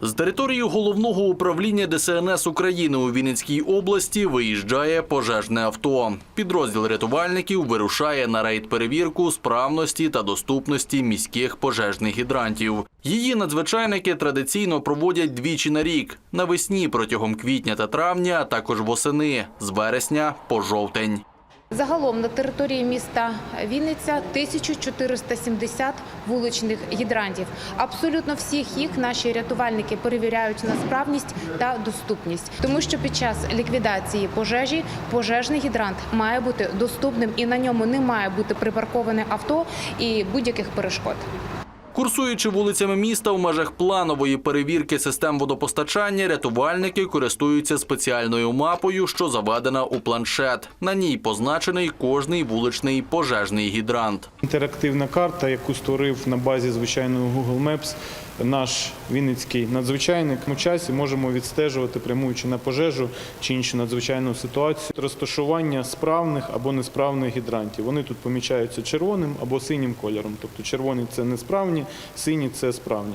З території головного управління ДСНС України у Вінницькій області виїжджає пожежне авто. Підрозділ рятувальників вирушає на рейд-перевірку справності та доступності міських пожежних гідрантів. Її надзвичайники традиційно проводять двічі на рік навесні протягом квітня та травня, а також восени з вересня по жовтень. Загалом на території міста Вінниця 1470 вуличних гідрантів. Абсолютно всіх їх наші рятувальники перевіряють на справність та доступність, тому що під час ліквідації пожежі пожежний гідрант має бути доступним і на ньому не має бути припарковане авто і будь-яких перешкод. Курсуючи вулицями міста в межах планової перевірки систем водопостачання, рятувальники користуються спеціальною мапою, що заведена у планшет. На ній позначений кожний вуличний пожежний гідрант. Інтерактивна карта, яку створив на базі звичайного Google Maps наш вінницький надзвичайник. У часі можемо відстежувати, прямуючи на пожежу чи іншу надзвичайну ситуацію, розташування справних або несправних гідрантів. Вони тут помічаються червоним або синім кольором. Тобто червоні це несправні, сині це справні.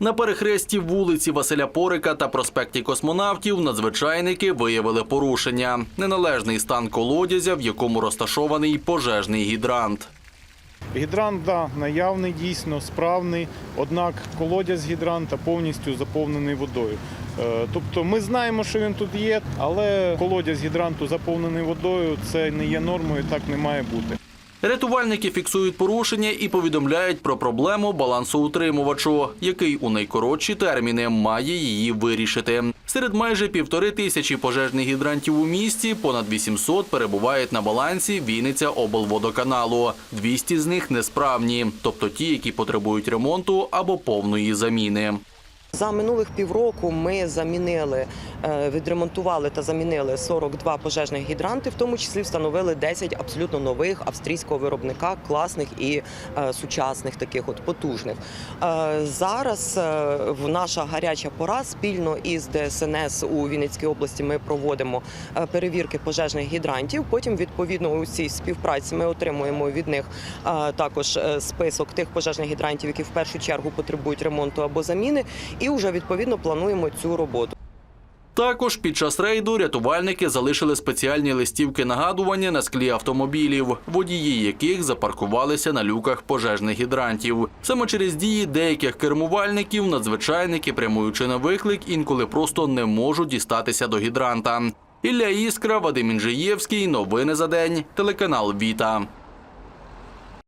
На перехресті вулиці Василя Порика та проспекті Космонавтів надзвичайники виявили порушення. Неналежний стан колодязя, в якому розташований пожежний гідрант. Гідрант да, наявний, дійсно справний, однак колодязь гідранта повністю заповнений водою. Е, Тобто ми знаємо, що він тут є, але колодязь гідранту заповнений водою це не є нормою, так не має бути. Рятувальники фіксують порушення і повідомляють про проблему балансоутримувачу, який у найкоротші терміни має її вирішити. Серед майже півтори тисячі пожежних гідрантів у місті понад 800 перебувають на балансі Вінниця облводоканалу. 200 з них несправні, тобто ті, які потребують ремонту або повної заміни. За минулих півроку ми замінили, е, відремонтували та замінили 42 пожежних гідранти, в тому числі встановили 10 абсолютно нових австрійського виробника, класних і е, сучасних, таких от потужних. Е, Зараз в наша гаряча пора спільно із ДСНС у Вінницькій області ми проводимо перевірки пожежних гідрантів. Потім, відповідно, у цій співпраці ми отримуємо від них також список тих пожежних гідрантів, які в першу чергу потребують ремонту або заміни і вже відповідно плануємо цю роботу. Також під час рейду рятувальники залишили спеціальні листівки нагадування на склі автомобілів, водії яких запаркувалися на люках пожежних гідрантів. Саме через дії деяких кермувальників надзвичайники, прямуючи на виклик, інколи просто не можуть дістатися до гідранта. Ілля Іскра, Вадим Інжиєвський. Новини за день. Телеканал Віта.